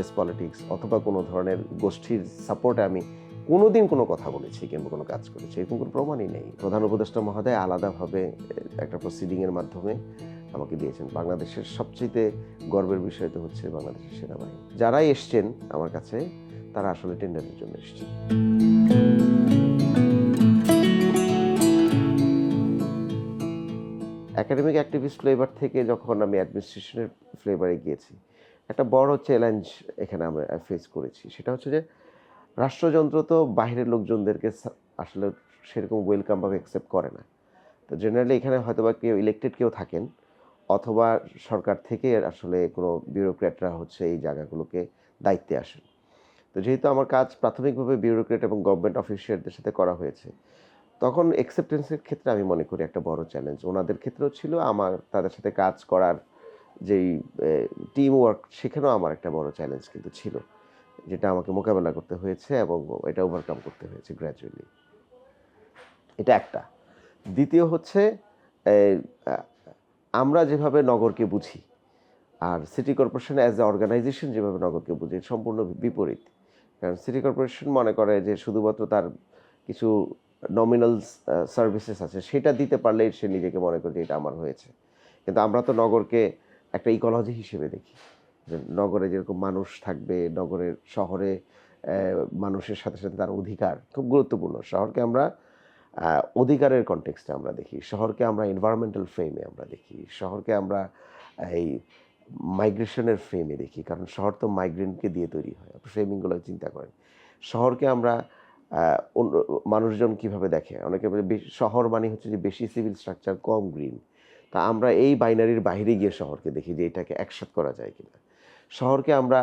Religious politics অথবা কোনো ধরনের গোষ্ঠীর সাপোর্টে আমি কোনোদিন কোনো কথা বলেছি কিংবা কোনো কাজ করেছি, এরকম কোনো প্রমাণই নেই। প্রধান উপদেষ্টা মহোদয় আলাদাভাবে একটা প্রসিডিংয়ের মাধ্যমে আমাকে দিয়েছেন। বাংলাদেশের সবচেয়ে গর্বের বিষয় তো হচ্ছে বাংলাদেশের সেনাবাহিনী। যারাই এসছেন আমার কাছে, তারা আসলে টেন্ডারের জন্য এসছেন। একাডেমিক অ্যাক্টিভিস্ট ফ্লেভার থেকে যখন আমি অ্যাডমিনিস্ট্রেশনের ফ্লেভারে গিয়েছি একটা বড় চ্যালেঞ্জ এখানে আমরা ফেস করেছি। সেটা হচ্ছে যে, রাষ্ট্রযন্ত্র তো বাইরের লোকজনদেরকে আসলে সেরকম ওয়েলকামভাবে অ্যাকসেপ্ট করে না। তো জেনারেলি এখানে হয়তো বা কেউ ইলেকটেড কেউ থাকেন, অথবা সরকার থেকে আসলে কোনো বিউরোক্র্যাটরা হচ্ছে এই জায়গাগুলোকে দায়িত্বে আসেন। তো যেহেতু আমার কাজ প্রাথমিকভাবে বিউরোক্রেট এবং গভর্নমেন্ট অফিসিয়ালদের সাথে করা হয়েছে, তখন অ্যাকসেপ্টেন্সের ক্ষেত্রে আমি মনে করি একটা বড় চ্যালেঞ্জ ওনাদের ক্ষেত্রেও ছিল, আমার, তাদের সাথে কাজ করার যেই টিম ওয়ার্ক সেখানেও আমার একটা বড় চ্যালেঞ্জ কিন্তু ছিল, যেটা আমাকে মোকাবেলা করতে হয়েছে এবং এটা ওভারকাম করতে হয়েছে গ্র্যাজুয়ালি এটা একটা। দ্বিতীয় হচ্ছে আমরা যেভাবে নগরকে বুঝি, আর city corporation as a organisation যেভাবে নগরকে বুঝি সম্পূর্ণ বিপরীত। কারণ সিটি কর্পোরেশন মনে করে যে শুধুমাত্র তার কিছু নমিনাল সার্ভিসেস আছে, সেটা দিতে পারলেই সে নিজেকে মনে করে যে এটা আমার হয়েছে। কিন্তু আমরা তো নগরকে একটা ইকোলজি হিসেবে দেখি। যে নগরে যেরকম মানুষ থাকবে, নগরের শহরে মানুষের সাথে সাথে তার অধিকার খুব গুরুত্বপূর্ণ। শহরকে আমরা অধিকারের কনটেক্সটে আমরা দেখি। শহরকে আমরা এনভায়রনমেন্টাল ফ্রেমে আমরা দেখি। শহরকে আমরা, এই মাইগ্রেশনের ফ্রেমে দেখি। কারণ শহর তো মাইগ্রেন্টকে দিয়ে তৈরি হয়। ফ্রেমিংগুলো চিন্তা করেন। শহরকে আমরা মানুষজন কীভাবে দেখে? অনেকে শহর মানে হচ্ছে যে বেশি সিভিল স্ট্রাকচার কম গ্রিন তা আমরা এই বাইনারির বাইরে গিয়ে শহরকে দেখি যে এটাকে একসাথ করা যায় কিনা। শহরকে আমরা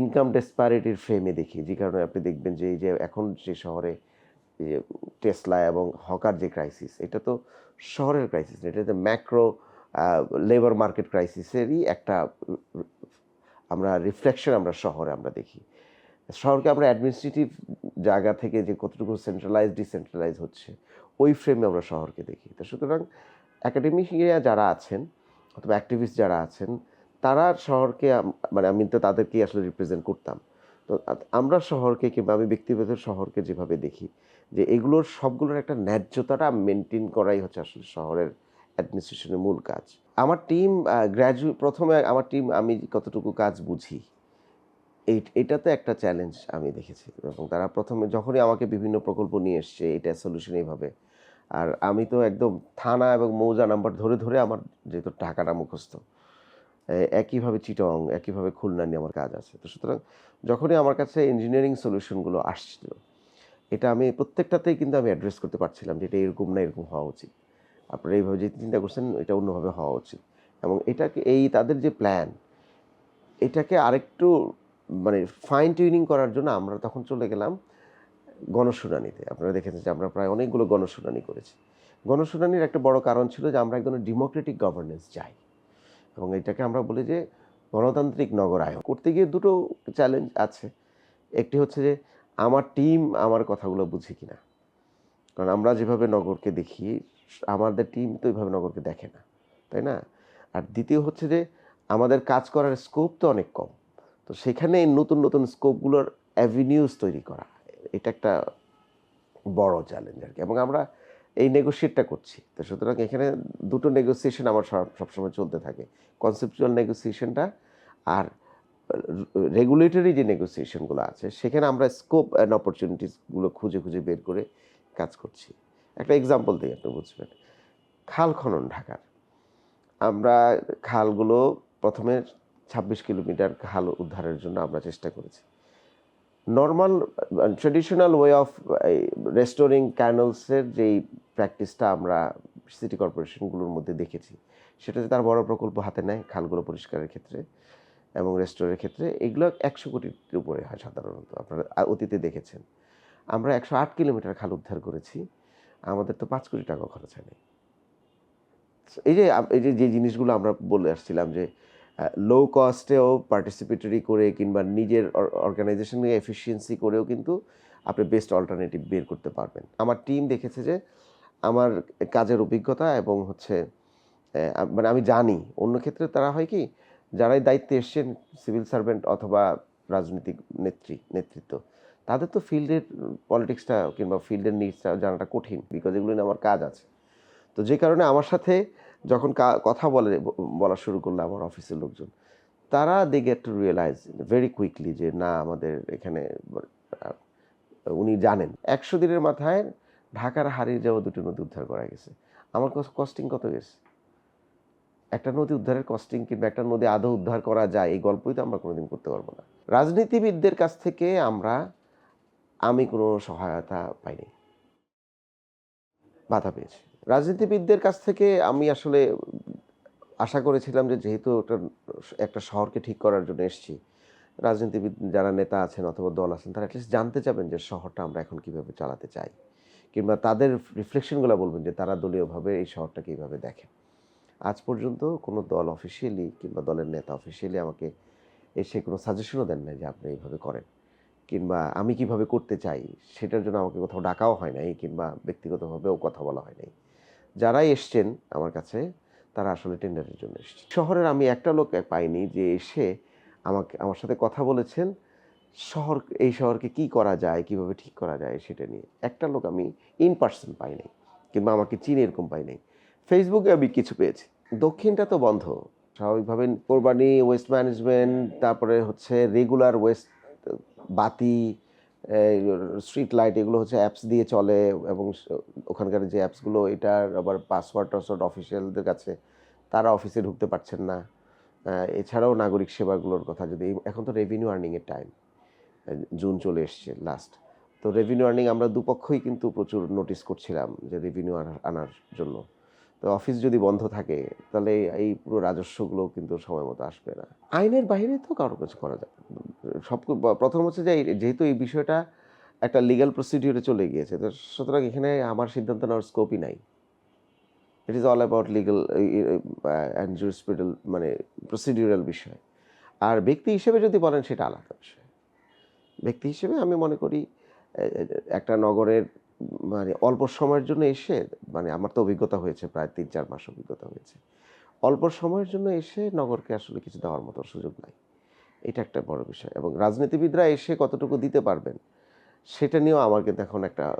ইনকাম ডেসপারিটির ফ্রেমে দেখি, যে কারণে আপনি দেখবেন যে এই যে এখন যে শহরে টেসলা এবং হকার যে ক্রাইসিস এটা তো শহরের ক্রাইসিস না, এটা তো ম্যাক্রো লেবার মার্কেট ক্রাইসিসেরই একটা আমরা রিফ্লেকশন আমরা শহরে আমরা দেখি। শহরকে আমরা অ্যাডমিনিস্ট্রেটিভ জায়গা থেকে যে কতটুকু সেন্ট্রালাইজ ডিসেন্ট্রালাইজ হচ্ছে, ওই ফ্রেমে আমরা শহরকে দেখি। তো সুতরাং একাডেমিকিয়া যারা আছেন অথবা অ্যাক্টিভিস্ট যারা আছেন, তারা শহরকে মানে আমি তো তাদেরকেই আসলে রিপ্রেজেন্ট করতাম। তো আমরা শহরকে কিংবা আমি ব্যক্তিগত শহরকে যেভাবে দেখি, যে এগুলোর সবগুলোর একটা ন্যায্যতাটা মেনটেন করাই হচ্ছে আসলে শহরের অ্যাডমিনিস্ট্রেশনের মূল কাজ। আমার টিম গ্র্যাজুয়েট প্রথমে আমার টিম আমি কতটুকু কাজ বুঝি, এই, এটাতে একটা চ্যালেঞ্জ আমি দেখেছি। এবং তারা প্রথমে যখনই আমাকে বিভিন্ন প্রকল্প নিয়ে এসছে, এটা সলিউশন এইভাবে আর আমি তো একদম থানা এবং মৌজা নাম্বার ধরে ধরে আমার যেহেতু টাকাটা মুখস্থ একইভাবে চিটং, একইভাবে খুলনা নিয়ে আমার কাজ আছে। তো সুতরাং যখনই আমার কাছে ইঞ্জিনিয়ারিং সলিউশনগুলো আসছিল, এটা আমি প্রত্যেকটাতেই কিন্তু আমি অ্যাড্রেস করতে পারছিলাম যে এটা এরকম না এরকম হওয়া উচিত। আপনারা এইভাবে যে চিন্তা করছেন, এটা অন্যভাবে হওয়া উচিত। এবং এটাকে, এই তাদের যে প্ল্যান এটাকে আরেকটু মানে ফাইন টিউনিং করার জন্য আমরা তখন চলে গেলাম গণশুনানিতে। আপনারা দেখেছেন যে আমরা প্রায় অনেকগুলো গণশুনানি করেছি। গণশুনানির একটা বড় কারণ ছিল যে আমরা একদম ডেমোক্রেটিক গভর্নেন্স চাই এবং এটাকে আমরা বলি যে গণতান্ত্রিক নগরায়ন করতে গিয়ে দুটো চ্যালেঞ্জ আছে। একটি হচ্ছে যে আমার টিম আমার কথাগুলো বুঝে কিনা। কারণ আমরা যেভাবে নগরকে দেখি, আমাদের টিম তো ওইভাবে নগরকে দেখে না, তাই না? আর দ্বিতীয় হচ্ছে যে আমাদের কাজ করার স্কোপ তো অনেক কম। তো সেখানে নতুন নতুন স্কোপগুলোর অ্যাভিনিউজ তৈরি করা। এটা একটা বড় চ্যালেঞ্জ আর কি। এবং আমরা এই নেগোসিয়েটটা করছি। তো সুতরাং এখানে দুটো নেগোসিয়েশন আমার সব- সবসময় চলতে থাকে। কনসেপচুয়াল নেগোসিয়েশনটা আর রেগুলেটরি যে নেগোসিয়েশনগুলো আছে, সেখানে আমরা স্কোপ অ্যান্ড অপরচুনিটিসগুলো খুঁজে খুঁজে বের করে কাজ করছি। একটা এক্সাম্পল দিই আপনি বুঝবেন। খাল খনন ঢাকার। আমরা খালগুলো প্রথমে ছাব্বিশ কিলোমিটার খাল উদ্ধারের জন্য আমরা চেষ্টা করেছি। Normal traditional way of restoring ক্যানলসের যেই প্র্যাকটিসটা আমরা সিটি কর্পোরেশনগুলোর মধ্যে দেখেছি, সেটা যে তার বড় প্রকল্প হাতে নেয় খালগুলো পরিষ্কারের ক্ষেত্রে এবং রেস্টোরের ক্ষেত্রে, এগুলো একশো কোটির উপরে হয় সাধারণত, আপনারা অতীতে দেখেছেন। আমরা একশো আট কিলোমিটার খাল উদ্ধার করেছি, আমাদের তো পাঁচ কোটি টাকা খরচ হয়নি। এই যে এই যে যে জিনিসগুলো আমরা বলে আসছিলাম যে লো কস্টেও পার্টিসিপেটরি করে কিংবা নিজের অর্গানাইজেশনে এফিসিয়েন্সি করেও কিন্তু আপনি বেস্ট অল্টারনেটিভ বের করতে পারবেন। আমার টিম দেখেছে যে আমার কাজের অভিজ্ঞতা এবং হচ্ছে মানে আমি জানি, অন্য ক্ষেত্রে তারা হয় কি, যারাই দায়িত্বে এসছেন সিভিল সার্ভেন্ট অথবা রাজনৈতিক নেত্রী, নেতৃত্ব, তাদের তো ফিল্ডের পলিটিক্সটা কিংবা ফিল্ডের নিডসটা জানাটা কঠিন বিকজ এগুলো আমার কাজ আছে। তো যে কারণে আমার সাথে যখন কথা বলে, বলা শুরু করল আমার অফিসের লোকজন, তারা they get to realise very quickly যে না, আমাদের এখানে, উনি জানেন। একশো দিনের মাথায় ঢাকার হারিয়ে যাওয়া দুটো নদী উদ্ধার করা গেছে। আমার কস্টিং কত গেছে? একটা নদী উদ্ধারের কস্টিং কিংবা একটা নদী আদৌ উদ্ধার করা যায়, এই গল্পই তো আমরা কোনোদিন করতে পারব না। রাজনীতিবিদদের কাছ থেকে আমরা, আমি কোনো সহায়তা পাইনি। বাধা পেয়েছি। রাজনীতিবিদদের কাছ থেকে আমি আসলে আশা করেছিলাম যে যেহেতু একটা একটা শহরকে ঠিক করার জন্য এসেছি, রাজনীতিবিদ যারা নেতা আছেন অথবা দল আছেন, তারা অ্যাটলিস্ট জানতে চাবেন যে শহরটা আমরা এখন কীভাবে চালাতে চাই। কিংবা তাদের রিফ্লেকশনগুলো বলবেন যে তারা দলীয়ভাবে এই শহরটাকে এইভাবে দেখেন। আজ পর্যন্ত কোনো দল অফিসিয়ালি কিংবা দলের নেতা অফিসিয়ালি আমাকে এসে কোনো সাজেশনও দেন নাই যে আপনি এইভাবে করেন। কিংবা আমি কীভাবে করতে চাই, সেটার জন্য আমাকে কোথাও ডাকাও হয় নাই, কিংবা ব্যক্তিগতভাবেও কথা বলা হয় নাই। যারাই এসছেন আমার কাছে, তারা আসলে টেন্ডারের জন্য এসছে। শহরের আমি একটা লোক পাইনি যে এসে আমাকে, আমার সাথে কথা বলেছেন, শহর, এই শহরকে কি করা যায়, কীভাবে ঠিক করা যায় সেটা নিয়ে। একটা লোক আমি ইন পার্সন পাই নাই, কিংবা আমাকে চিনি এরকম পাই নাই। ফেসবুকে আমি কিছু পেয়েছি। দক্ষিণটা তো বন্ধ। স্বাভাবিকভাবে কোরবানি ওয়েস্ট ম্যানেজমেন্ট তারপরে হচ্ছে রেগুলার ওয়েস্ট বাতি স্ট্রিট লাইট এগুলো হচ্ছে অ্যাপস দিয়ে চলে এবং ওখানকার যে অ্যাপসগুলো এটার আবার পাসওয়ার্ড টাসওয়ার্ড অফিসিয়ালদের কাছে, তারা অফিসে ঢুকতে পারছেন না। এছাড়াও নাগরিক সেবাগুলোর কথা যদি এখন তো রেভিনিউ আর্নিংয়ের টাইম জুন চলে এসছে লাস্ট তো রেভিনিউ আর্নিং আমরা দুপক্ষই কিন্তু প্রচুর নোটিস করছিলাম যে রেভিনিউ আনার জন্য। তো অফিস যদি বন্ধ থাকে, তাহলে এই পুরো রাজস্বগুলো কিন্তু সময় মতো আসবে না। আইনের বাইরে তো কারও কিছু করা না। সব প্রথম হচ্ছে যে যেহেতু এই বিষয়টা একটা লিগ্যাল প্রসিডিউরে চলে গিয়েছে, তো সুতরাং এখানে আমার সিদ্ধান্ত নেওয়ার স্কোপই নাই। It is all about legal and jurisprudence মানে প্রসিডিউরাল বিষয়। আর ব্যক্তি হিসেবে যদি বলেন সেটা আলাদা বিষয়। ব্যক্তি হিসেবে আমি মনে করি একটা নগরের মানে অল্প সময়ের জন্য এসে মানে আমার তো অভিজ্ঞতা হয়েছে প্রায় তিন চার মাস অভিজ্ঞতা হয়েছে। অল্প সময়ের জন্য এসে নগরকে আসলে কিছু দেওয়ার মতো সুযোগ নাই। এটা একটা বড় বিষয়। এবং রাজনীতিবিদরা এসে কতটুকু দিতে পারবেন সেটা নিয়েও আমার কিন্তু এখন একটা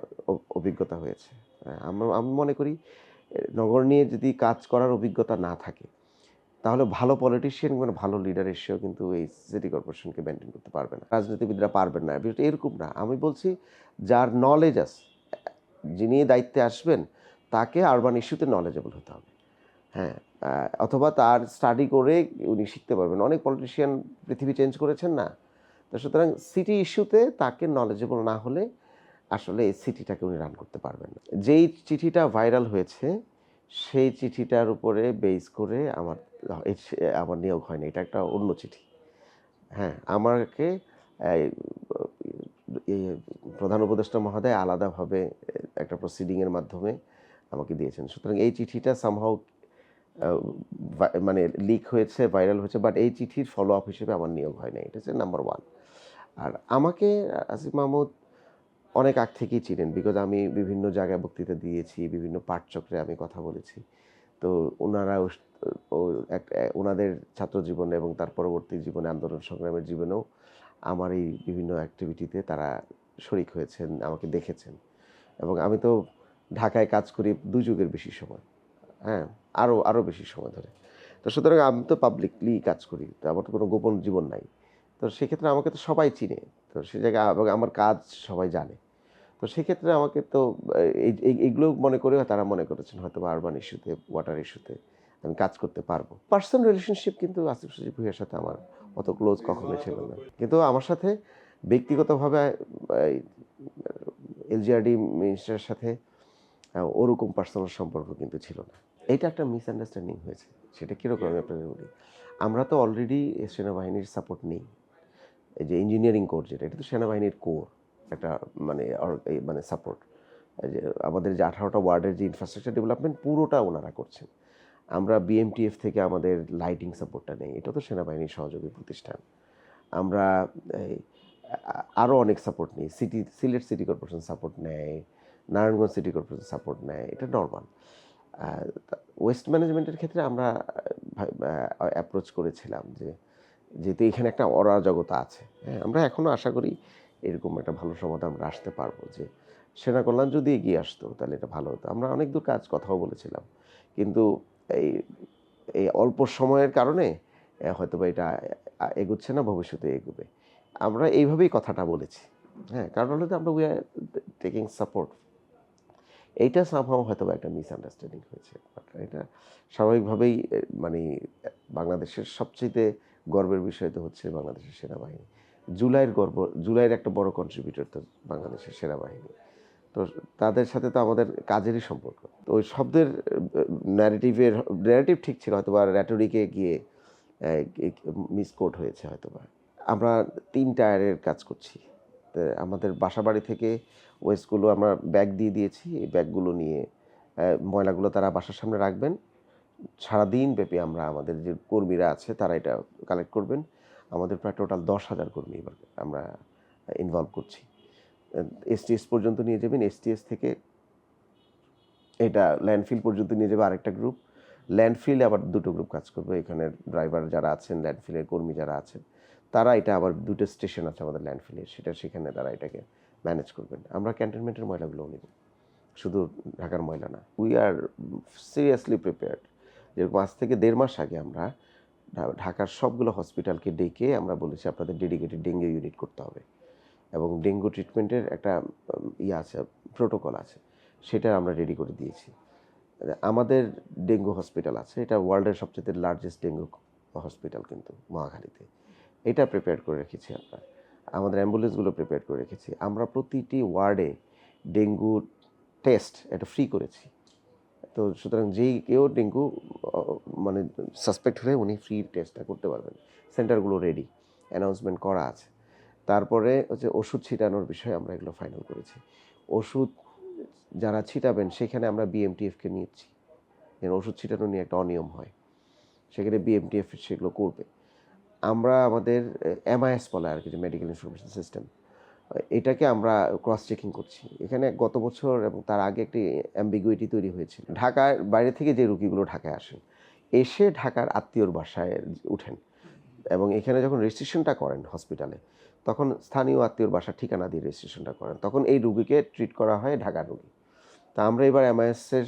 অভিজ্ঞতা হয়েছে। হ্যাঁ, আমি মনে করি নগর নিয়ে যদি কাজ করার অভিজ্ঞতা না থাকে তাহলে ভালো পলিটিশিয়ান মানে ভালো লিডার এসেও কিন্তু এই সিটি কর্পোরেশনকে মেনটেন করতে পারবে না। রাজনীতিবিদরা পারবেন না। এরকম না। আমি বলছি যার নলেজ আছে যিনি দায়িত্বে আসবেন, তাকে আরবান ইস্যুতে নলেজেবল হতে হবে। হ্যাঁ অথবা তার স্টাডি করে উনি শিখতে পারবেন। অনেক পলিটিশিয়ান পৃথিবী চেঞ্জ করেছেন না। তো সুতরাং সিটি ইস্যুতে তাকে নলেজেবল না হলে আসলে এই সিটিটাকে উনি রান করতে পারবেন না। যেই চিঠিটা ভাইরাল হয়েছে, সেই চিঠিটার উপরে বেস করে আমার আমার নিয়োগ হয়নি। এটা একটা অন্য চিঠি। হ্যাঁ আমাকে প্রধান উপদেষ্টা মহোদয় আলাদাভাবে একটা প্রসিডিংয়ের মাধ্যমে আমাকে দিয়েছেন। সুতরাং এই চিঠিটা সামহাও মানে লিক হয়েছে ভাইরাল হয়েছে বাট এই চিঠির ফলো আপ হিসেবে আমার নিয়োগ হয় না এটা হচ্ছে নাম্বার ওয়ান আর আমাকে, আসিফ মাহমুদ, অনেক আগ থেকেই চিনেন বিকজ আমি বিভিন্ন জায়গায় বক্তৃতা দিয়েছি, বিভিন্ন পাঠচক্রে আমি কথা বলেছি। তো ওনারা ওনাদের ছাত্র জীবনে এবং তার পরবর্তী জীবনে আন্দোলন সংগ্রামের জীবনেও আমার এই বিভিন্ন অ্যাক্টিভিটিতে তারা শরিক হয়েছেন, আমাকে দেখেছেন। এবং আমি তো ঢাকায় কাজ করি দুই যুগের বেশি সময় হ্যাঁ আরও আরও বেশি সময় ধরে। তো সুতরাং আমি তো পাবলিকলি কাজ করি, তো আমার তো কোনো গোপন জীবন নাই। তো সেক্ষেত্রে আমাকে তো সবাই চিনে, তো সে জায়গায় এবং আমার কাজ সবাই জানে। তো সেক্ষেত্রে আমাকে তো, এই, এই- এইগুলো মনে করে তারা মনে করেছেন, হয়তো আরবান ইস্যুতে ওয়াটার ইস্যুতে আমি কাজ করতে পারব। পার্সোনাল রিলেশনশিপ কিন্তু আসিফ সজিব ভুইয়ার সাথে আমার অত ক্লোজ কখনোই ছিল না। কিন্তু আমার সাথে ব্যক্তিগতভাবে এলজিআরডি মিনিস্টারের সাথে ওরকম পার্সোনাল সম্পর্ক কিন্তু ছিল না। এটা একটা মিসআন্ডারস্ট্যান্ডিং হয়েছে। সেটা কীরকম আমি আপনাদের বলি? আমরা তো অলরেডি সেনাবাহিনীর সাপোর্ট নেই। এই যে ইঞ্জিনিয়ারিং কোর যেটা, এটা তো সেনাবাহিনীর কোর একটা মানে মানে সাপোর্ট আমাদের যে আঠারোটা ওয়ার্ডের যে ইনফ্রাস্ট্রাকচার ডেভেলপমেন্ট পুরোটা ওনারা করছেন। আমরা বিএমটিএফ থেকে আমাদের লাইটিং সাপোর্টটা নেই। এটা তো সেনাবাহিনীর সহযোগী প্রতিষ্ঠান। আমরা আরও অনেক সাপোর্ট নিই। City Sylhet city corporation support নেয় নারায়ণগঞ্জ সিটি কর্পোরেশন সাপোর্ট নেয়, এটা নর্মাল ওয়েস্ট ম্যানেজমেন্টের ক্ষেত্রে আমরা অ্যাপ্রোচ করেছিলাম যে, যেহেতু এখানে একটা অরাজকতা আছে হ্যাঁ আমরা এখনও আশা করি এরকম একটা ভালো সমাধান আমরা আসতে পারব যে সেনা কল্যাণ যদি এগিয়ে আসতো তাহলে এটা ভালো হতো। আমরা অনেক দূর কাজ, কথাও বলেছিলাম। কিন্তু এই এই অল্প সময়ের কারণে হয়তো বা এটা এগুচ্ছে না, ভবিষ্যতে এগোবে। আমরা এইভাবেই কথাটা বলেছি। হ্যাঁ কারণ হলো আমরা উই আর টেকিং সাপোর্ট এইটা সামহাও হয়তো একটা মিসআন্ডারস্ট্যান্ডিং হয়েছে। But এটা স্বাভাবিকভাবেই মানে বাংলাদেশের সবচেয়ে গর্বের বিষয় তো হচ্ছে বাংলাদেশের সেনাবাহিনী। জুলাইয়ের গর্ব, জুলাইয়ের একটা বড় কন্ট্রিবিউটর তো বাংলাদেশের সেনাবাহিনী। তো তাদের সাথে তো আমাদের কাজেরই সম্পর্ক। তো ওই শব্দের ন্যারেটিভের ন্যারেটিভ ঠিক ছিল হয়তো বা র্যাটোরিকে গিয়ে মিসকোট হয়েছে হয়তো বা আমরা তিন টায়ারের কাজ করছি। আমাদের বাসা বাড়ি থেকে ওয়েস্টগুলো আমরা ব্যাগ দিয়ে দিয়েছি। এই ব্যাগগুলো নিয়ে ময়লাগুলো তারা বাসার সামনে রাখবেন। সারাদিন ব্যাপী আমরা আমাদের যে কর্মীরা আছে তারা এটা কালেক্ট করবেন। আমাদের প্রায় টোটাল দশ হাজার কর্মী এবার আমরা ইনভলভ করছি। এসটিএস পর্যন্ত নিয়ে যাবেন। এসটিএস থেকে এটা ল্যান্ডফিল পর্যন্ত নিয়ে যাবে আরেকটা গ্রুপ ল্যান্ডফিলে আবার দুটো গ্রুপ কাজ করবে। এখানে ড্রাইভার যারা আছেন, ল্যান্ডফিলের কর্মী যারা আছেন, তারা এটা আবার দুটো স্টেশন আছে আমাদের ল্যান্ডফিলের সেটা সেখানে তারা এটাকে ম্যানেজ করবেন। আমরা ক্যান্টনমেন্টের ময়লাগুলোও নিব। শুধু ঢাকার ময়লা না। উই আর সিরিয়াসলি প্রিপেয়ার্ড যেরকম আজ থেকে দেড় মাস আগে আমরা ঢাকার সবগুলো হসপিটালকে ডেকে আমরা বলেছি, আপনাদের ডেডিকেটেড ডেঙ্গু ইউনিট করতে হবে। এবং ডেঙ্গু ট্রিটমেন্টের একটা ইয়ে আছে, প্রোটোকল আছে, সেটা আমরা রেডি করে দিয়েছি। আমাদের ডেঙ্গু হসপিটাল আছে, এটা ওয়ার্ল্ডের সবচেয়ে লার্জেস্ট ডেঙ্গু হসপিটাল কিন্তু মহাখালীতে। এটা প্রিপেয়ার করে রেখেছি আমরা। আমাদের অ্যাম্বুলেন্সগুলো প্রিপেয়ার করে রেখেছি। আমরা প্রতিটি ওয়ার্ডে ডেঙ্গু টেস্ট এটা ফ্রি করেছি। তো সুতরাং যেই কেউ ডেঙ্গু মানে সাসপেক্ট হলে উনি ফ্রি টেস্টটা করতে পারবেন। সেন্টারগুলো রেডি অ্যানাউন্সমেন্ট করা আছে। তারপরে হচ্ছে ওষুধ ছিটানোর বিষয়ে আমরা এগুলো ফাইনাল করেছি। ওষুধ যারা ছিটাবেন, সেখানে আমরা বিএমটিএফকে নিয়েছি। যেন ওষুধ ছিটানো নিয়ে একটা অনিয়ম হয়। সেখানে বিএমটিএফ সেগুলো করবে। আমরা আমাদের এমআইএস বলে আর কি, যে মেডিকেল ইনফরমেশন সিস্টেম এটাকে আমরা ক্রস চেকিং করছি। এখানে গত বছর এবং তার আগে একটি অ্যাম্বিগুইটি তৈরি হয়েছিল। ঢাকার বাইরে থেকে যে রুগীগুলো ঢাকায় আসেন, এসে ঢাকার আত্মীয়র বাসায় উঠেন। এবং এখানে যখন রেজিস্ট্রেশনটা করেন হসপিটালে তখন স্থানীয় আত্মীয়র বাসার ঠিকানা দিয়ে রেজিস্ট্রেশনটা করেন। তখন এই রুগীকে ট্রিট করা হয় ঢাকার রুগী। তা আমরা এবার এমআইএসের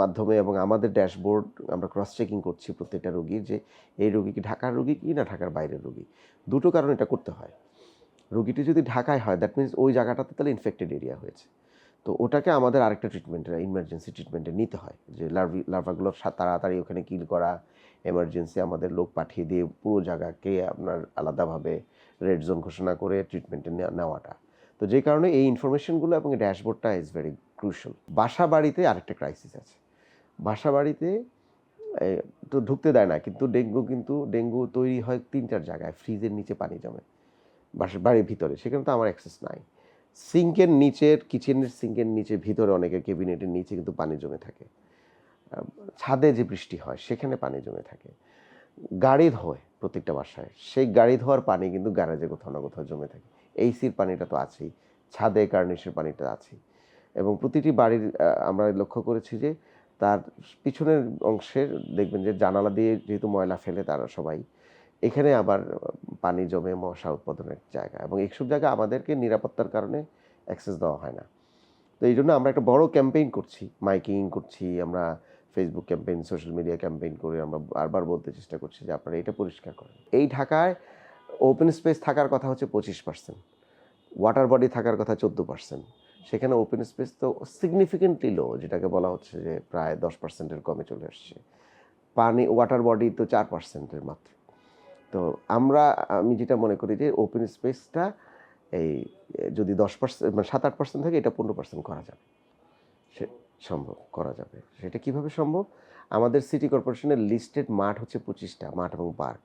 মাধ্যমে এবং আমাদের ড্যাশবোর্ড আমরা ক্রস চেকিং করছি প্রত্যেকটা রুগীর যে এই রুগী কি ঢাকার রুগী কি না ঢাকার বাইরের রুগী। দুটো কারণে এটা করতে হয়। রুগীটি যদি ঢাকায় হয় দ্যাট মিনস ওই জায়গাটাতে তাহলে ইনফেক্টেড এরিয়া হয়েছে। তো ওটাকে আমাদের আরেকটা ট্রিটমেন্টের ইমার্জেন্সি ট্রিটমেন্টে নিতে হয়। যে লার্ভি লার্ভাগুলো তাড়াতাড়ি ওখানে কিল করা এমার্জেন্সি আমাদের লোক পাঠিয়ে দিয়ে পুরো জায়গাকে আপনার আলাদাভাবে রেড জোন ঘোষণা করে ট্রিটমেন্টে নেওয়াটা। তো যে কারণে এই ইনফরমেশনগুলো এবং ড্যাশবোর্ডটা ইজ ভেরি ক্রুশাল বাসা বাড়িতে আরেকটা ক্রাইসিস আছে। বাসা বাড়িতে তো ঢুকতে দেয় না, কিন্তু ডেঙ্গু কিন্তু, ডেঙ্গু তৈরি হয় তিন চার জায়গায় ফ্রিজের নিচে পানি জমে, বাসা, বাড়ির ভিতরে, সেখানে তো আমার অ্যাক্সেস নাই। সিঙ্কের নিচের কিচেনের সিঙ্কের নিচে, ভিতরে অনেকের কেবিনেটের নিচে কিন্তু পানি জমে থাকে। ছাদে যে বৃষ্টি হয়, সেখানে পানি জমে থাকে। গাড়ি ধোয় প্রত্যেকটা বাসায়। সেই গাড়ি ধোয়ার পানি কিন্তু গ্যারেজে কোথাও না কোথাও জমে থাকে। এইসির পানিটা তো আছেই, ছাদে কার্নিশের পানিটা আছেই। এবং প্রতিটি বাড়ির আমরা লক্ষ্য করেছি যে তার পিছনের অংশের, দেখবেন যে জানালা দিয়ে যেহেতু ময়লা ফেলে তারা সবাই, এখানে আবার পানি জমে মশা উৎপাদনের জায়গা। এবং এইসব জায়গা আমাদেরকে নিরাপত্তার কারণে অ্যাক্সেস দেওয়া হয় না। তো এই জন্য আমরা একটা বড় ক্যাম্পেইন করছি মাইকিং করছি, আমরা Facebook campaign social media campaign করে আমরা বারবার বলতে চেষ্টা করছি যে আপনারা এটা পরিষ্কার করেন। এই ঢাকায় ওপেন স্পেস থাকার কথা হচ্ছে পঁচিশ পার্সেন্ট ওয়াটার বডি থাকার কথা চোদ্দ পার্সেন্ট সেখানে ওপেন স্পেস তো সিগনিফিকেন্টলি লো যেটাকে বলা হচ্ছে যে প্রায় দশ পার্সেন্টের কমে চলে আসছে। পানি ওয়াটার বডি তো চার পার্সেন্টের মাত্র। তো আমরা, আমি যেটা মনে করি যে ওপেন স্পেসটা এই যদি দশ পার্সেন্ট মানে সাত আট পার্সেন্ট থাকে, এটা পনেরো পার্সেন্ট করা যাবে। সে সম্ভব করা যাবে। সেটা কীভাবে সম্ভব? আমাদের সিটি কর্পোরেশনের লিস্টেড মাঠ হচ্ছে পঁচিশটা, মাঠ এবং পার্ক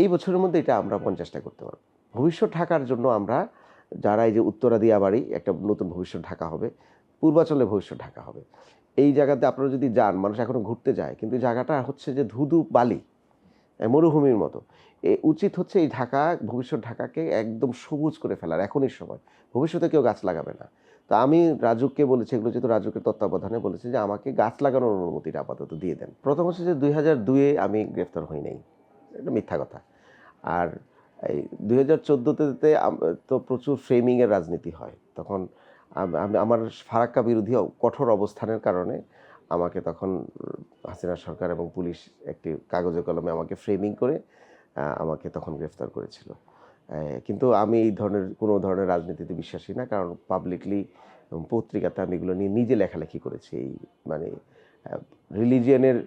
এই বছরের মধ্যে এটা আমরা পঞ্চাশটা করতে পারব। ভবিষ্যৎ ঢাকার জন্য আমরা যারা এই যে উত্তরা দিয়া বাড়ি একটা নতুন ভবিষ্যৎ ঢাকা হবে, পূর্বাচলে ভবিষ্যৎ ঢাকা হবে। এই জায়গাতে আপনারা যদি যান, মানুষ এখনও ঘুরতে যায়, কিন্তু জায়গাটা হচ্ছে যে ধুধু বালি মরুভূমির মতো। এ উচিত হচ্ছে এই ঢাকা, ভবিষ্যৎ ঢাকাকে একদম সবুজ করে ফেলার এখনই সময়। ভবিষ্যতে কেউ গাছ লাগাবে না। তো আমি রাজুককে বলেছি, এগুলো যেহেতু রাজুকের তত্ত্বাবধানে বলেছি যে আমাকে গাছ লাগানোর অনুমতিটা আপাতত দিয়ে দেন। প্রথম হচ্ছে যে দুই হাজার দুয়ে আমি গ্রেফতার হই নাই। এটা মিথ্যা কথা। আর এই দুই হাজার চোদ্দোতে তো প্রচুর ফ্রেমিংয়ের রাজনীতি হয়। তখন আমি আমার ফারাক্কা বিরোধী কঠোর অবস্থানের কারণে আমাকে তখন হাসিনা সরকার এবং পুলিশ একটি কাগজে কলমে আমাকে ফ্রেমিং করে আমাকে তখন গ্রেফতার করেছিল। কিন্তু আমি এই ধরনের, কোনো ধরনের রাজনীতিতে বিশ্বাসী না, কারণ পাবলিকলি পত্রিকাতে আমি এগুলো নিয়ে নিজে লেখালেখি করেছি। এই মানে রিলিজিয়নের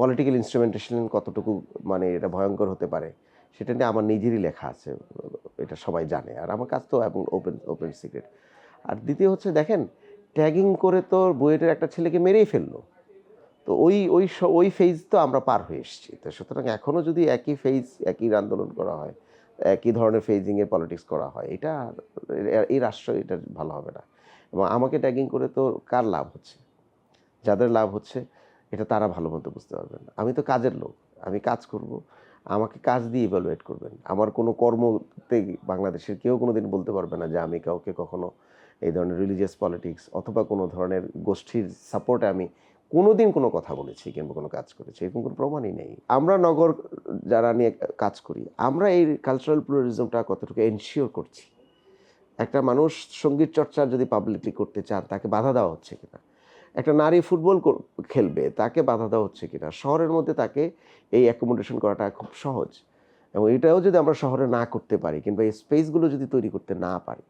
পলিটিক্যাল ইনস্ট্রুমেন্টেশন কতটুকু মানে এটা ভয়ঙ্কর হতে পারে, সেটা নিয়ে আমার নিজেরই লেখা আছে, এটা সবাই জানে। আর আমার কাজ তো এবং ওপেন ওপেন সিক্রেট আর দ্বিতীয় হচ্ছে, দেখেন ট্যাগিং করে তো বুয়েটের একটা ছেলেকে মেরেই ফেলল। তো ওই ওই ওই ফেজ তো আমরা পার হয়ে এসেছি। তো সুতরাং এখনও যদি একই ফেজ একই আন্দোলন করা হয় একই ধরনের ফেজিংয়ের পলিটিক্স করা হয়। এটা এই রাষ্ট্র এটা ভালো হবে না। এবং আমাকে ট্যাগিং করে তো কার লাভ হচ্ছে? যাদের লাভ হচ্ছে, এটা তারা ভালো মতো বুঝতে পারবেন আমি তো কাজের লোক, আমি কাজ করব। আমাকে কাজ দিয়ে ইভ্যালুয়েট করবেন। আমার কোনো কর্মতে বাংলাদেশের কেউ কোনো দিন বলতে পারবে না যে আমি কাউকে কখনো এই ধরনের রিলিজিয়াস পলিটিক্স অথবা কোনো ধরনের গোষ্ঠীর সাপোর্টে আমি কোনো দিন কোনো কথা বলেছি, কিংবা কোনো কাজ করেছি, এরকম কোনো প্রমাণই নেই। আমরা নগর যারা নিয়ে কাজ করি, আমরা এই কালচারাল প্লুরালিজমটা কতটুকু এনশিওর করছি? একটা মানুষ সংগীত চর্চা যদি পাবলিকলি করতে চান, তাকে বাধা দেওয়া হচ্ছে কিনা? একটা নারী ফুটবল খেলবে, তাকে বাধা দেওয়া হচ্ছে কিনা? শহরের মধ্যে তাকে এই অ্যাকোমোডেশন করাটা খুব সহজ। এবং এটাও যদি আমরা শহরে না করতে পারি, কিংবা এই স্পেসগুলো যদি তৈরি করতে না পারি,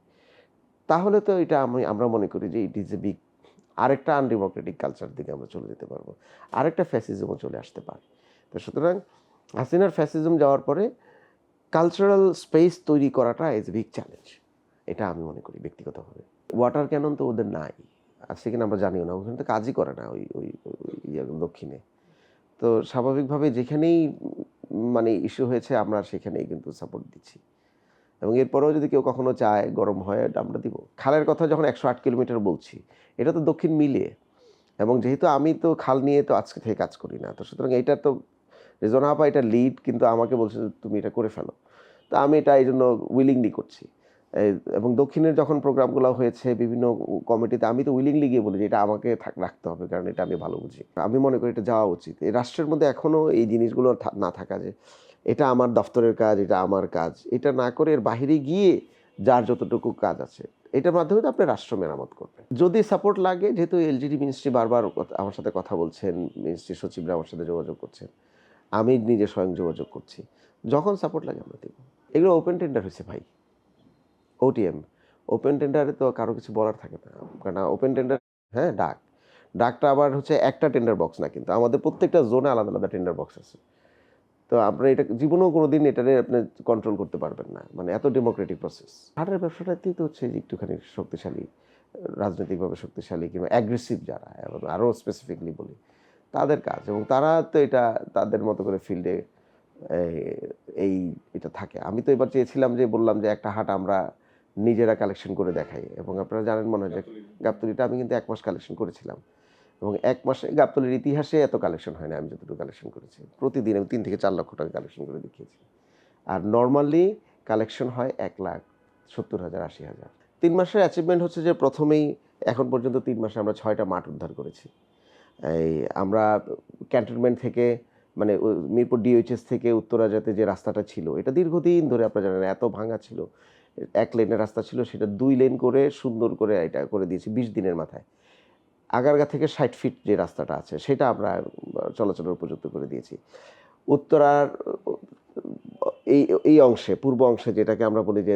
তাহলে তো এটা আমি, আমরা মনে করি যে ইট ইজ এ বিগ আরেকটা আনডেমোক্রেটিক কালচার দিকে আমরা চলে যেতে পারব। আরেকটা ফ্যাসিজমও চলে আসতে পারে। তো সুতরাং হাসিনার ফ্যাসিজম যাওয়ার পরে কালচারাল স্পেস তৈরি করাটা ইজ বিগ চ্যালেঞ্জ এটা আমি মনে করি ব্যক্তিগতভাবে। ওয়াটার ক্যানন তো ওদের নাই। আর সেখানে আমরা জানিও না, ওখানে তো কাজই করে না ওই ওই ওই ইয়ে দক্ষিণে। তো স্বাভাবিকভাবে যেখানেই মানে ইস্যু হয়েছে আমরা সেখানেই কিন্তু সাপোর্ট দিচ্ছি। এবং এরপরেও যদি কেউ কখনো চায় গরম হয় আমরা দিব। খালের কথা যখন একশো আট কিলোমিটার বলছি, এটা তো দক্ষিণ মিলিয়ে। এবং যেহেতু আমি তো খাল নিয়ে তো আজকে থেকে কাজ করি না, তো সুতরাং এটা তো রেজন আপা এটা লিড, কিন্তু আমাকে বলছে তুমি এটা করে ফেলো। তো আমি এটা এই জন্য উইলিংলি করছি। এবং দক্ষিণের যখন প্রোগ্রামগুলো হয়েছে, বিভিন্ন কমিটিতে আমি তো উইলিংলি গিয়ে বলি যে এটা আমাকে রাখতে হবে, কারণ এটা আমি ভালো বুঝি। আমি মনে করি এটা যাওয়া উচিত। এই রাষ্ট্রের মধ্যে এখনও এই জিনিসগুলো না থাকা যে এটা আমার দফতরের কাজ, এটা আমার কাজ। এটা না করে এর বাইরে গিয়ে যার যতটুকু কাজ আছে, এটার মাধ্যমে তো আপনি রাষ্ট্র মেরামত করবেন। যদি সাপোর্ট লাগে, যেহেতু এলজিডি মিনিস্ট্রি বারবার আমার সাথে কথা বলছেন মিনিস্ট্রি সচিবরা আমার সাথে যোগাযোগ করছেন, আমি নিজে স্বয়ং যোগাযোগ করছি, যখন সাপোর্ট লাগে আমরা দেব। এগুলো ওপেন টেন্ডার হয়েছে ভাই। ওটিএম ওপেন টেন্ডারে তো কারও কিছু বলার থাকে না। কারণ ওপেন টেন্ডার হ্যাঁ ডাক। ডাকটা আবার হচ্ছে একটা টেন্ডার বক্স না কিন্তু, আমাদের প্রত্যেকটা জোনে আলাদা আলাদা টেন্ডার বক্স আছে। তো আপনার এটা জীবনেও কোনো দিন এটারে আপনি কন্ট্রোল করতে পারবেন না। মানে এত ডেমোক্রেটিক প্রসেস হাটের ব্যবসাটাতেই তো হচ্ছে যে একটুখানি শক্তিশালী রাজনৈতিকভাবে শক্তিশালী কিংবা অ্যাগ্রেসিভ যারা এবং আরও স্পেসিফিকলি বলি তাদের কাজ। এবং তারা তো এটা তাদের মতো করে ফিল্ডে এই এটা থাকে। আমি তো এবার চেয়েছিলাম যে বললাম যে একটা হাট আমরা নিজেরা কালেকশন করে দেখাই। এবং আপনারা জানেন মনে হয় যে গাবতলিটা আমি কিন্তু এক মাস কালেকশন করেছিলাম। এবং এক মাসে গাবতলির ইতিহাসে এত কালেকশন হয় না, আমি যতটুকু কালেকশন করেছি। প্রতিদিন আমি তিন থেকে চার লক্ষ টাকা কালেকশন করে দেখিয়েছি। আর নর্মালি কালেকশন হয় এক লাখ সত্তর হাজার, আশি হাজার। তিন মাসের অ্যাচিভমেন্ট হচ্ছে যে প্রথমেই এখন পর্যন্ত তিন মাসে আমরা ছয়টা মাঠ উদ্ধার করেছি। এই আমরা ক্যান্টনমেন্ট থেকে মানে মিরপুর ডিওএইচএস থেকে উত্তরা যাতে যে রাস্তাটা ছিল, এটা দীর্ঘদিন ধরে আপনারা জানেন এত ভাঙা ছিল। এক লেনের রাস্তা ছিল, সেটা দুই লেন করে সুন্দর করে এটা করে দিয়েছি, বিশ দিনের মাথায়। আগারগা থেকে ষাট ফিট যে রাস্তাটা আছে, সেটা আমরা চলাচলের উপযুক্ত করে দিয়েছি। উত্তরার এই এই অংশে, পূর্ব অংশে যেটাকে আমরা বলি যে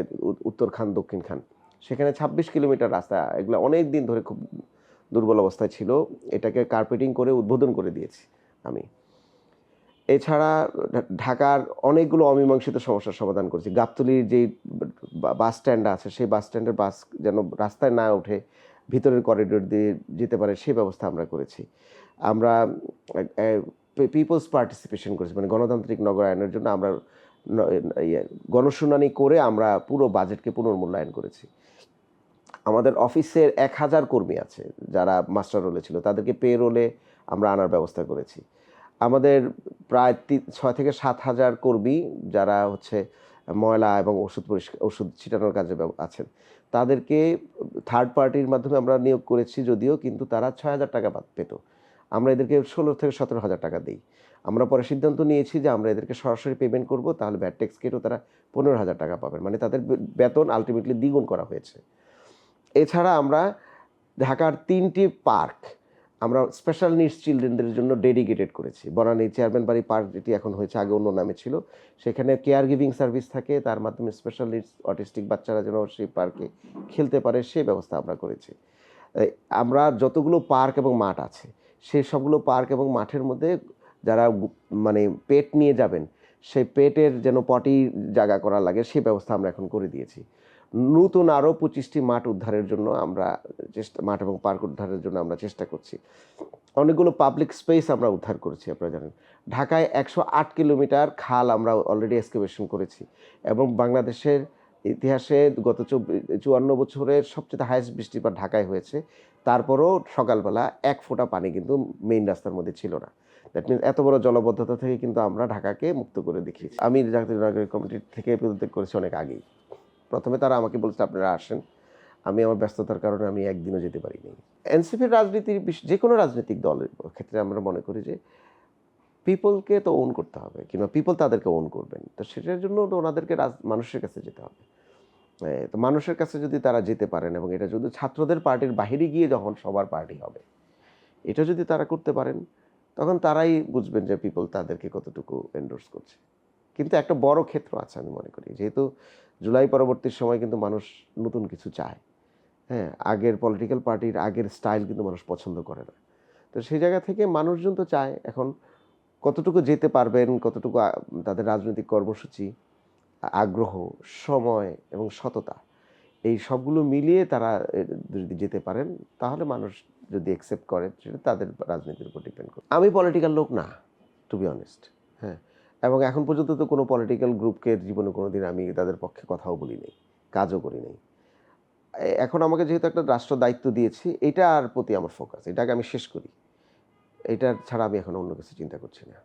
উত্তর খান, দক্ষিণ খান, সেখানে ছাব্বিশ কিলোমিটার রাস্তা, এগুলো অনেক দিন ধরে খুব দুর্বল অবস্থায় ছিল। এটাকে কার্পেটিং করে উদ্বোধন করে দিয়েছি আমি। এছাড়া ঢাকার অনেকগুলো অমীমাংসিত সমস্যার সমাধান করেছি। গাবতলির যেই বাস স্ট্যান্ড আছে, সেই বাস স্ট্যান্ডের বাস যেন রাস্তায় না উঠে ভিতরের করিডোর দিয়ে যেতে পারে সেই ব্যবস্থা আমরা করেছি। আমরা পিপলস পার্টিসিপেশন করেছি মানে গণতান্ত্রিক নগরায়নের জন্য আমরা ইয়ে, গণশুনানি করে আমরা পুরো বাজেটকে পুনর্মূল্যায়ন করেছি। আমাদের অফিসের এক হাজার কর্মী আছে যারা মাস্টার রোলে ছিল তাদেরকে পে রোলে আমরা আনার ব্যবস্থা করেছি। আমাদের প্রায় ছয় থেকে সাত হাজার কর্মী যারা হচ্ছে ময়লা এবং ওষুধ পরিষ্কার, ওষুধ ছিটানোর কাজে আছেন। তাদেরকে থার্ড পার্টির মাধ্যমে আমরা নিয়োগ করেছি যদিও, কিন্তু তারা ছয় হাজার টাকা পেত। আমরা এদেরকে ষোলো থেকে সতেরো হাজার টাকা দিই। আমরা পরে সিদ্ধান্ত নিয়েছি যে আমরা এদেরকে সরাসরি পেমেন্ট করব, তাহলে ব্যাট ট্যাক্স কেটেও তারা পনেরো হাজার টাকা পাবেন। মানে তাদের বেতন আলটিমেটলি দ্বিগুণ করা হয়েছে। এছাড়া আমরা ঢাকার তিনটি পার্ক আমরা স্পেশাল নিডস চিলড্রেনদের জন্য ডেডিকেটেড করেছি। বনানী চেয়ারম্যান বাড়ি পার্ক যেটি এখন হয়েছে, আগে অন্য নামে ছিল। সেখানে কেয়ার গিভিং সার্ভিস থাকে, তার মাধ্যমে স্পেশাল নিডস অটিস্টিক বাচ্চারা যেন সেই পার্কে খেলতে পারে সেই ব্যবস্থা আমরা করেছি। আমরা যতগুলো পার্ক এবং মাঠ আছে সেই সবগুলো পার্ক এবং মাঠের মধ্যে যারা মানে পেট নিয়ে যাবেন সেই পেটের যেন পটি জায়গা করা লাগে সেই ব্যবস্থা আমরা এখন করে দিয়েছি। নতুন আরও পঁচিশটি মাঠ উদ্ধারের জন্য আমরা চেষ্টা, মাঠ এবং পার্ক উদ্ধারের জন্য আমরা চেষ্টা করছি। অনেকগুলো পাবলিক স্পেস আমরা উদ্ধার করেছি, আপনারা জানেন। ঢাকায় একশো আট কিলোমিটার খাল আমরা অলরেডি এক্সকেভেশন করেছি এবং বাংলাদেশের ইতিহাসে গত চব্বিশ, চুয়ান্ন বছরের সবচেয়ে হায়েস্ট বৃষ্টিপাত ঢাকায় হয়েছে। তারপরও সকালবেলা এক ফোঁটা পানি কিন্তু মেইন রাস্তার মধ্যে ছিল না। দ্যাট মিনস এত বড় জলবদ্ধতা থেকে কিন্তু আমরা ঢাকাকে মুক্ত করে দেখিয়েছি। আমি জাতীয় নাগরিক কমিটি থেকে পদত্যাগ করেছি অনেক আগেই। প্রথমে তারা আমাকে বলছে, আপনারা আসেন। আমি আমার ব্যস্ততার কারণে আমি একদিনও যেতে পারিনি। এনসিপির রাজনীতির যে কোনো রাজনৈতিক দলের ক্ষেত্রে আমরা মনে করি যে পিপলকে তো ওন করতে হবে কিংবা পিপল তাদেরকে ওন করবেন। তো সেটার জন্য ওনাদেরকে রাজ, মানুষের কাছে যেতে হবে। তো মানুষের কাছে যদি তারা যেতে পারেন এবং এটা যদি ছাত্রদের পার্টির বাহিরে গিয়ে যখন সবার পার্টি হবে, এটা যদি তারা করতে পারেন, তখন তারাই বুঝবেন যে পিপল তাদেরকে কতটুকু এন্ডোর্স করছে। কিন্তু একটা বড় ক্ষেত্র আছে আমি মনে করি। যেহেতু জুলাই পরবর্তী সময় কিন্তু মানুষ নতুন কিছু চায়। হ্যাঁ আগের পলিটিক্যাল পার্টির আগের স্টাইল কিন্তু মানুষ পছন্দ করে না। তো সেই জায়গা থেকে মানুষজন তো চায় এখন কতটুকু যেতে পারবেন, কতটুকু তাদের রাজনৈতিক কর্মসূচি, আগ্রহ, সময় এবং সততা, এই সবগুলো মিলিয়ে তারা যদি যেতে পারেন, তাহলে মানুষ যদি অ্যাকসেপ্ট করে, সেটা তাদের রাজনীতির উপর ডিপেন্ড করে আমি পলিটিক্যাল লোক না টু বি অনেস্ট হ্যাঁ। এবং এখন পর্যন্ত তো কোনো পলিটিক্যাল গ্রুপকে জীবনে কোনো দিন আমি তাদের পক্ষে কথাও বলি নাই কাজও করি নাই এখন আমাকে যেহেতু একটা রাষ্ট্র দায়িত্ব দিয়েছি এটার প্রতি আমার ফোকাস এটাকে আমি শেষ করি। এটার ছাড়া আমি এখন অন্য কিছু চিন্তা করছি না?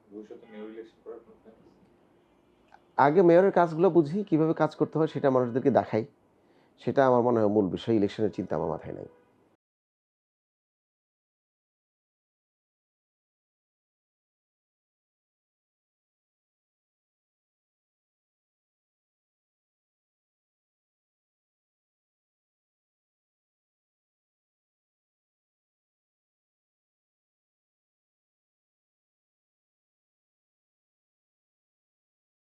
আগে মেয়রের কাজগুলো বুঝি কীভাবে কাজ করতে হয় সেটা মানুষদেরকে দেখাই সেটা আমার মনে হয় মূল বিষয় ইলেকশনের চিন্তা আমার মাথায় নাই।